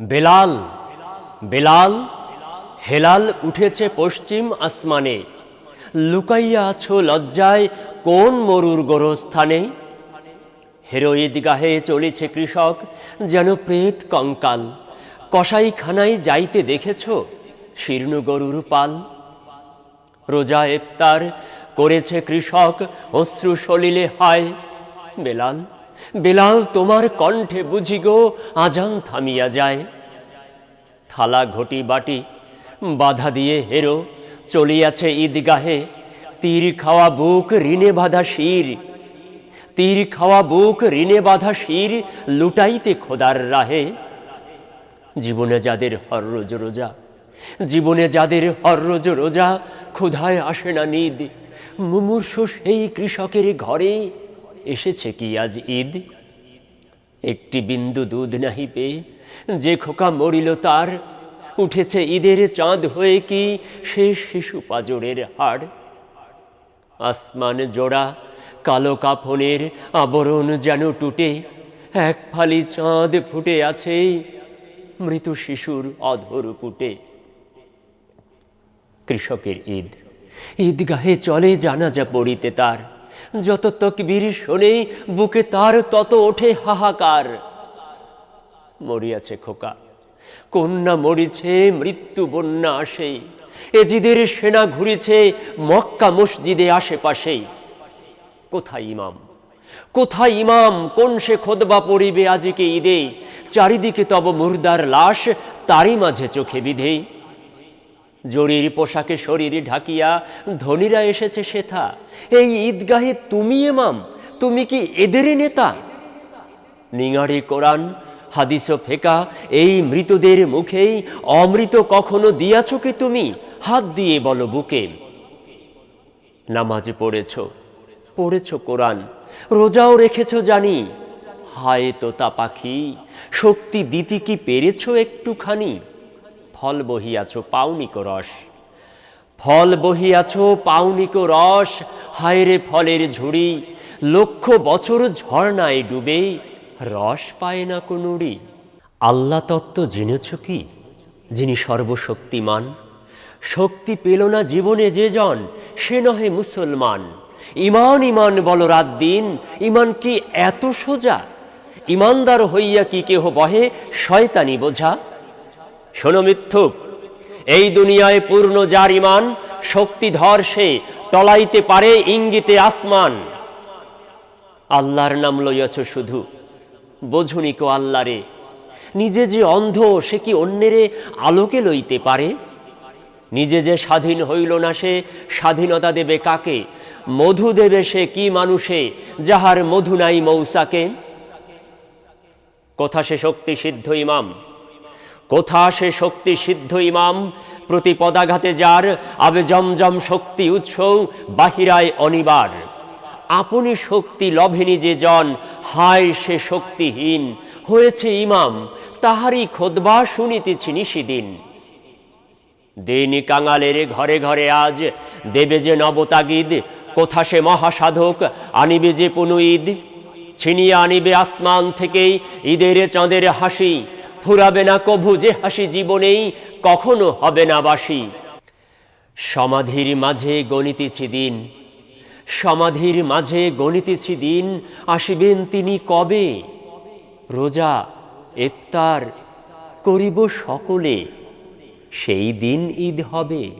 বেলাল বেলাল, হেলাল উঠেছে পশ্চিম আসমানে। লুকাইয়া আছো লজ্জায় কোন মরুর গোরস্থানে? হেরো গাহে চলেছে কৃষক যেন প্রেত কঙ্কাল। কসাইখানায় যাইতে দেখেছ শীর্ণ গরুর পাল? রোজা ইফতার করেছে কৃষক অশ্রু সলিলে হায়, বেলাল। বেলাল, তোমার কণ্ঠে বুঝি গো, আজান থামিয়া যায়। থালা, ঘটি, বাটি বাধা দিয়ে হেরো, চলিয়াছে ঈদগাহে। তীর খাওয়া বুক, ঋণে বাঁধা শির। তীর খাওয়া বুক, ঋণে বাঁধা শির, লুটাইতে খোদার রাহে। জীবনে যাদের হররোজ রোজা জীবনে যাদের হররোজ রোজা, ক্ষুধায় আসে না নিদ। মুমূর্ষ সেই কৃষকের ঘরে এসেছে কি আজ ঈদ? একটি বিন্দু দুধ নাহি পেয়ে যে খোকা মরিল তার। উঠেছে ঈদের চাঁদ হয়ে কি সে শিশু পাজরের হাড়? আসমান জোড়া, কালো কাফনের আবরণ যেন টুটে, এক ফালি চাঁদ ফুটে আছে মৃত শিশুর অধর পুটে। কৃষকের ঈদ, ঈদগাহে চলে জানাজা পড়িতে তার। যত তকবীর শোনে বুকে তার তত ওঠে হাহাকার। মরিয়াছে খোকা, কন্যা মরিছে, মৃত্যু বন্যা আসে এজিদের সেনা ঘুরেছে, মক্কা মসজিদে আশেপাশে কোথায় ইমাম? কোথায় ইমাম? কোন সে খোদবা পড়িবে আজকে ঈদে? চারিদিকে তব মুর্দার লাশ, তারই মাঝে চোখে বিধে জরির পোশাকে শরীর ঢাকিয়া ধনীরা এসেছে সেথা। এই ঈদগাহে তুমি এমাম তুমি কি এদেরই নেতা? নিঙাড়ি কোরআন, হাদিস ফেকা, এই মৃতদের মুখেই অমৃত কখনো দিয়াছ কি তুমি? হাত দিয়ে বলো বুকে। নামাজ পড়েছ পড়েছ কোরআন, রোজাও রেখেছ জানি। হায় তোতা পাখি, শক্তি দিতি কি পেরেছ একটুখানি? ফল বহিয়াছ পাউনিকো রস। ফল বহিয়াছ পাউনিকো রস, হায়রে ফলের ঝুড়ি, লক্ষ বছর ঝর্ণায় ডুবে, রস পায় না কোনুড়ি আল্লাহ তত্ত্ব জেনেছ কি? যিনি সর্বশক্তিমান। শক্তি পেল না জীবনে যে জন, সে নহে মুসলমান। ইমান ইমান বল রাত দিন, ইমান কি এত সোজা? ইমানদার হইয়া কি কেহ বহে, শয়তানি বোঝা? শোনো মিথ্যুক। এই দুনিয়ায় পূর্ণ যার ইমান শক্তিধর সে, টলাইতে পারে ইঙ্গিতে আসমান। আল্লাহর নাম লইয়াছ শুধু। বোঝুনি কো আল্লাহরে। নিজে যে অন্ধ, সে কি অন্যেরে আলোকে লইতে পারে? নিজে যে স্বাধীন হইল না সে, স্বাধীনতা দেবে কাকে? মধু দেবে সে কি মানুষে, যাহার মধু নাই মৌসাকে? কথা সে শক্তি সিদ্ধ ইমাম। কোথা সে শক্তি সিদ্ধ ইমাম? প্রতি পদাঘাতে যার আবে জমজম শক্তি উৎস বাহিরায় অনিবার। আপনি শক্তি লভেনি যে জন, হায় সে শক্তিহীন। হয়েছে ইমাম, তাহারই খোদবা শুনিতেছি নিশিদিন। দিন কাঙালের ঘরে ঘরে আজ দেবে যে নবতাগিদ, কোথা সে মহাসাধক আনিবে যে পুনু ঈদ ছিনিয়ে আনিবে আসমান থেকেই ঈদের চাঁদের হাসি ফুরাবে না কভু যে হাসি জীবনেই, কখনো হবে না বাসি। সমাধির মাঝে গণিতেছি দিন। সমাধির মাঝে গণিতেছি দিন, আসিবেন তিনি কবে? রোজা, ইফতার করিব সকলে, সেই দিন ঈদ হবে।